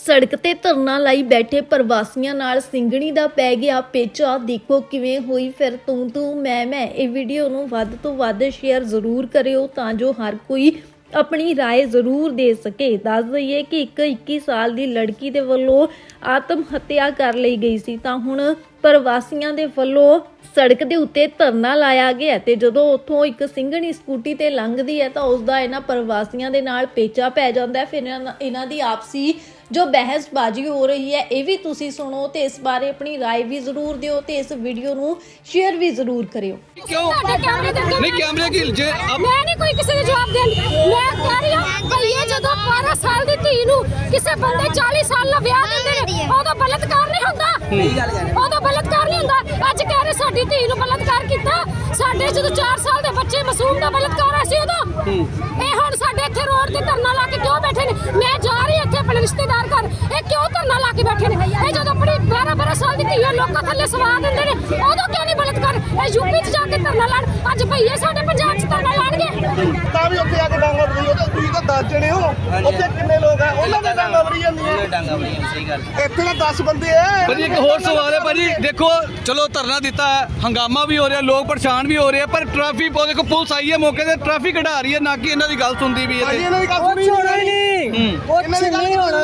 ਸੜਕ ਤੇ ਧਰਨਾ ਲਾਈ ਬੈਠੇ ਪ੍ਰਵਾਸੀਆਂ ਨਾਲ ਸਿੰਗਣੀ ਦਾ ਪੈ ਗਿਆ ਪੇਚਾ ਦੇਖੋ ਕਿਵੇਂ ਹੋਈ ਫਿਰ ਤੂੰ ਤੂੰ ਮੈਂ ਮੈਂ ਇਹ ਵੀਡੀਓ ਨੂੰ ਵੱਧ ਤੋਂ ਵੱਧ ਸ਼ੇਅਰ ਜ਼ਰੂਰ ਕਰਿਓ ਤਾਂ ਜੋ ਹਰ ਕੋਈ ਆਪਣੀ رائے ਜ਼ਰੂਰ ਦੇ ਸਕੇ ਦੱਸ ਦਈਏ ਕਿ ਇੱਕ 21 ਸਾਲ ਦੀ ਲੜਕੀ ਦੇ ਵੱਲੋਂ ਆਤਮ ਹੱਤਿਆ ਕਰ ਲਈ ਗਈ ਸੀ ਤਾਂ ਹੁਣ ਪ੍ਰਵਾਸੀਆਂ ਦੇ ਵੱਲੋਂ ਸੜਕ ਦੇ ਉੱਤੇ ਧਰਨਾ ਲਾਇਆ ਗਿਆ ਤੇ ਜਦੋਂ ਉੱਥੋਂ ਇੱਕ ਸਿੰਘਣੀ ਸਕੂਟੀ ਤੇ ਲੰਘਦੀ ਹੈ ਤਾਂ ਉਸ ਦਾ ਇਹਨਾਂ ਪ੍ਰਵਾਸੀਆਂ ਦੇ ਨਾਲ ਪੇਚਾ ਪੈ ਜਾਂਦਾ ਹੈ ਫਿਰ ਇਹਨਾਂ- ਇਹਨਾਂ ਦੀ ਆਪਸੀ ਜੋ ਬਹਿਸਬਾਜ਼ੀ ਹੋ ਰਹੀ ਹੈ ਇਹ ਵੀ ਤੁਸੀਂ ਸੁਣੋ ਤੇ ਇਸ ਬਾਰੇ ਆਪਣੀ رائے ਵੀ ਜ਼ਰੂਰ ਦਿਓ ਤੇ ਇਸ ਵੀਡੀਓ ਨੂੰ ਸ਼ੇਅਰ ਵੀ ਜ਼ਰੂਰ ਕਰਿਓ ਕਿਉਂ ਤੁਹਾਡੇ ਕੈਮਰੇ ਦੇ ਅੱਗੇ ਨਹੀਂ ਕੈਮਰੇ ਕੀ ਜੇ ਆਪ- ਮੈਂ ਨਹੀਂ ਕੋਈ ਕਿਸੇ ਨੂੰ ਜਵਾਬ ਦੇਣ ਮੈਂ ਕਹਿ ਰਹੀ ਹਾਂ ਭਈਏ ਜਦੋਂ 12 ਸਾਲ ਦੀ ਧੀ ਨੂੰ ਕਿਸੇ ਬੰਦੇ 40 ਸਾਲ ਦਾ ਵਿਆਹ ਦਿੰਦੇ ਨੇ ਉਦੋਂ ਬਲਤਕਾਰ ਨਹੀਂ ਹੁੰਦਾ ਉਦੋਂ ਬਲਤਕਾਰ ਨਹੀਂ ਹੁੰਦਾ ਅੱਜ ਕਹਿ ਰਹੇ ਸਾਡੀ ਧੀ ਨੂੰ ਬਲਤਕਾਰ ਕੀਤਾ ਸਾਡੇ ਜਦੋਂ 4 ਸਾਲ ਦੇ ਬੱਚੇ ਮਾਸੂਮ ਦਾ ਬਲਤਕਾਰ ਹੋਇਆ ਸੀ ਉਦੋਂ ਇਹ ਹੁਣ ਸਾਡੇ ਇੱਥੇ ਰੋਡ ਤੇ ਧਰਨਾ ਲਾ ਕੇ ਕਿਉਂ ਬੈਠੇ ਨੇ ਮੈਂ ਜਾ ਰਹੀ ਹਾਂ ਇੱਥੇ ਆਪਣੇ ਰਿਸ਼ਤੇਦਾਰ ਕੇ ਬੈਠੇ ਨੇ। ਇਹ ਜਦੋਂ ਆਪਣੀ 12 12 ਸਾਲ ਦੀ ਧੀ ਲੋਕਾਂ ਥੱਲੇ ਸਵਾ ਦਿੰਦੇ ਨੇ। ਉਦੋਂ ਕਿਉਂ ਨਹੀਂ ਬਲਤਕਾਰ ਇਹ ਯੂਪੀ 'ਚ ਜਾ ਕੇ ਧਰਨਾ ਲਾਣ। ਅੱਜ ਭਈਏ ਸਾਡੇ ਪੰਜਾਬ 'ਚ ਧਰਨਾ ਲਾਣਗੇ। ਤਾਂ ਵੀ ਉੱਥੇ ਆ ਕੇ ਡਾਂਗਾ ਵਰੀ ਉਹ ਤੁਸੀਂ ਤਾਂ 10 ਜਣੇ ਹੋ। ਉੱਥੇ ਕਿੰਨੇ ਲੋਕ ਆ? ਉਹਨਾਂ ਦੇ ਡਾਂਗਾ ਵਰੀ ਜਾਂਦੀਆਂ ਡਾਂਗਾ ਬੜੀਆਂ ਸਹੀ ਗੱਲ। ਇੱਥੇ ਤਾਂ 10 ਬੰਦੇ ਆ। ਭਾਜੀ ਇੱਕ ਹੋਰ ਸਵਾਲ ਹੈ ਭਾਜੀ। ਦੇਖੋ ਚਲੋ ਧਰਨਾ ਦਿੱਤਾ ਹੈ। ਹੰਗਾਮਾ ਵੀ ਹੋ ਰਿਹਾ ਲੋਕ ਪਰੇਸ਼ਾਨ ਵੀ ਹੋ ਰਹੇ ਆ ਪਰ ਟ੍ਰੈਫਿਕ ਉਹ ਦੇਖੋ ਪੁਲਿਸ ਆਈ ਹੈ ਮੌਕੇ ਤੇ। ਟ੍ਰੈਫਿਕ ਕਢਾ ਰਹੀ ਹੈ ਨਾ ਕਿ ਇਹਨਾਂ ਦੀ ਗੱਲ ਸੁਣਦੀ ਵੀ ਹੈ ਭਾਜੀ ਇਹਨਾਂ ਦੀ ਗੱਲ ਸੁਣੀ ਨਹੀਂ। ਹੂੰ। ਇਹਨਾਂ ਦੀ ਗੱਲ